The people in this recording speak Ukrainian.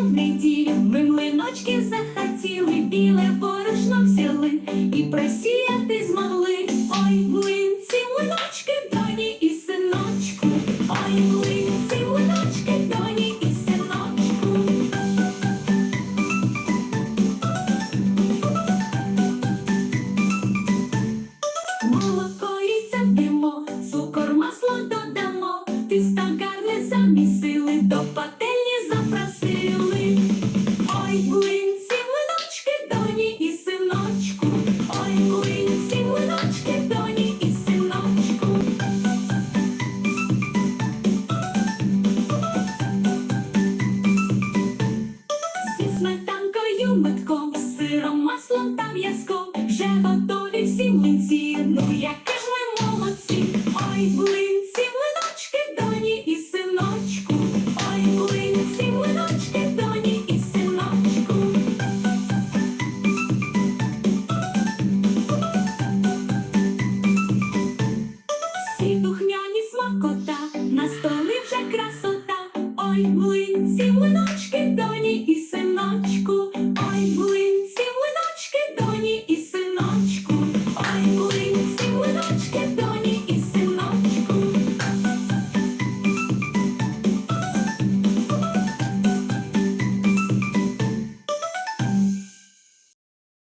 в неділю ми млиночки захотіли, біле борошно взяли і просіяти змогли. Мазанкою, метком, сиром, маслом та м'язком, вже готові всі млинці. Ну, яке ж ми молодці, ой, були. Сі внучки, доні і синочку. Ой,